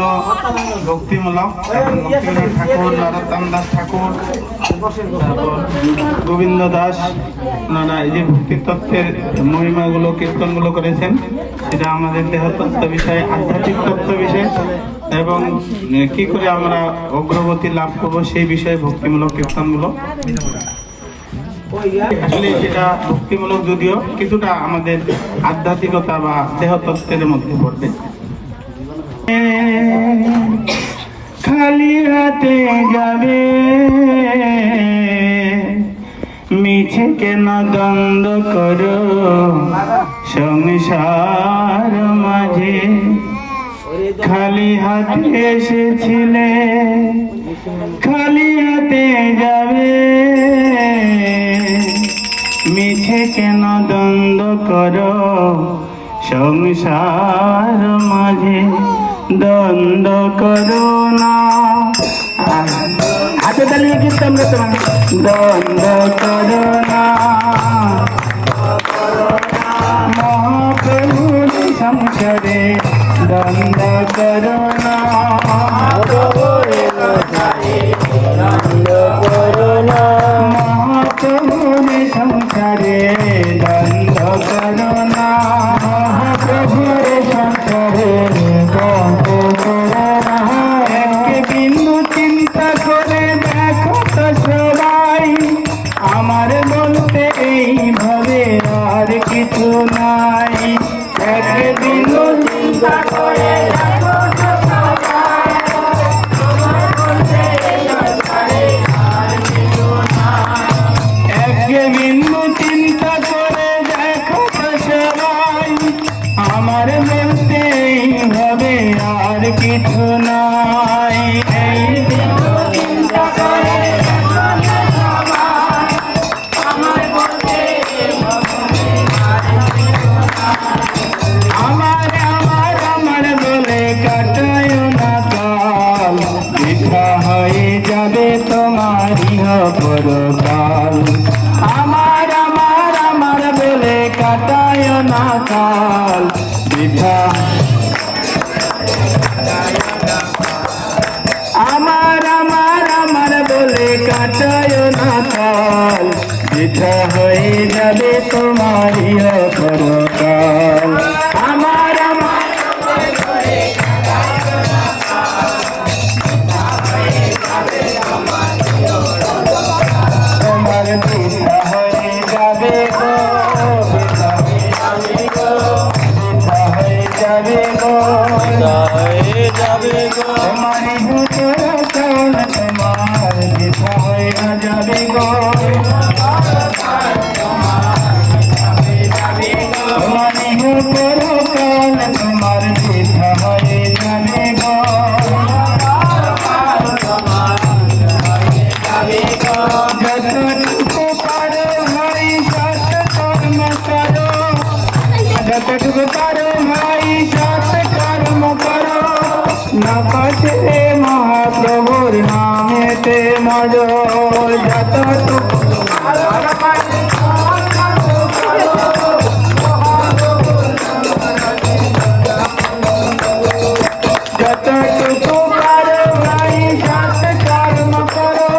হলো ভক্তিমূলক ঠাকুর নরোত্তম দাস ঠাকুর গোবিন্দ দাস, ওনারা এই যে ভক্তি তত্ত্বের মহিমাগুলো, কীর্তনগুলো করেছেন, এটা আমাদের দেহতত্ত্ব বিষয়ে, আধ্যাত্মিক তত্ত্ব বিষয়, এবং কি করে আমরা অগ্রগতি লাভ করব সেই বিষয়ে ভক্তিমূলক কীর্তনগুলো। আসলে এটা ভক্তিমূলক যদিও, কিছুটা আমাদের আধ্যাত্মিকতা বা দেহতত্ত্বের মধ্যে পড়বে। খালি হাতে যাবে। মিছে কেন দ্বন্দ্ব করো? সংসার মাঝে খালি হাতে এসেছিলে। খালি হাতে যাবে। মিছে কেন দ্বন্দ্ব করো? সংসার মাঝে দ্বন্দ্ব করো না। হাতে তালিয়ে কিন্তু আমরা তোমার দ্বন্দ্ব করো না। মহাপ্রভু সংসারে দ্বন্দ্ব করো না। মহাপ্রভুর সংসারে দ্বন্দ্ব করো হয়ে যাবে তোমার পরকাল আমার আমার আমার বলে কাটায় না কাল। বৃথা। আমার আমার আমার বলে কাটায় না কাল। বৃথা হয়ে যাবে তোমার তোমার হুজুর কাল তোমার দিশা হয়ে যাবে গো। নকশে মহাপ্রভুর নামেতে মজ যতটুকু যতটুকু পারো ভাই সৎ কর্ম করো।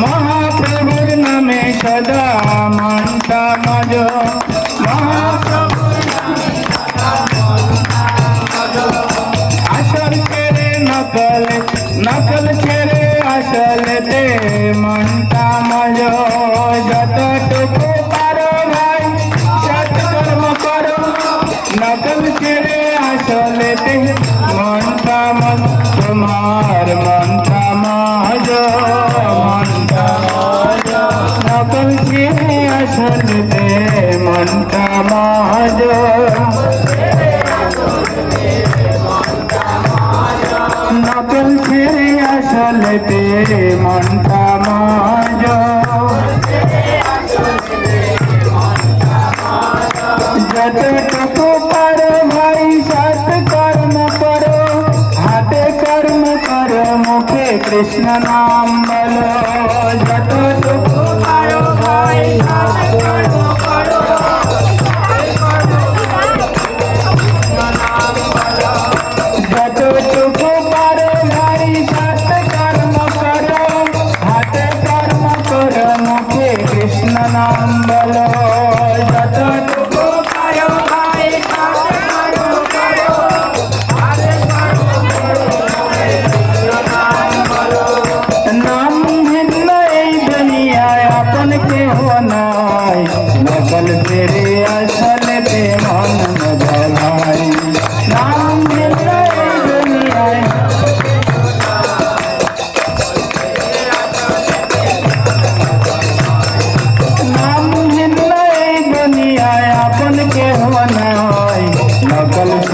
মহাপ্রভুর নামে সদা মানতা মজ। আসলতে মনটা মজ যতটুকু পারো ভাই, সৎকর্ম করো। নকল ছেড়ে আসলতে মনটা মজ তোমার মনটা মজ মনটা নকল ছেড়ে আসলতে মনটা মজ নকল ছেড়ে আসলতে মনটা মজ। যতটুকু পারো ভাই সৎ কর্ম করো। হাতে কর্ম করো, মুখে কৃষ্ণ নাম বলো। যতটুকু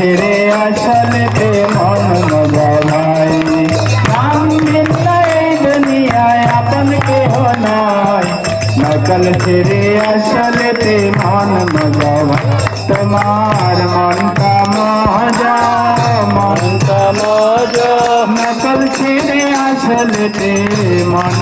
ছেড়ে আসলেতে মন মজায় নাম এই দুনিয়ায় আপন কেহ নয় নকল ছেড়ে আসলেতে মন মজায় তোমার মনটা মজা মনটা মজা। নকল ছেড়ে আসলেতে মন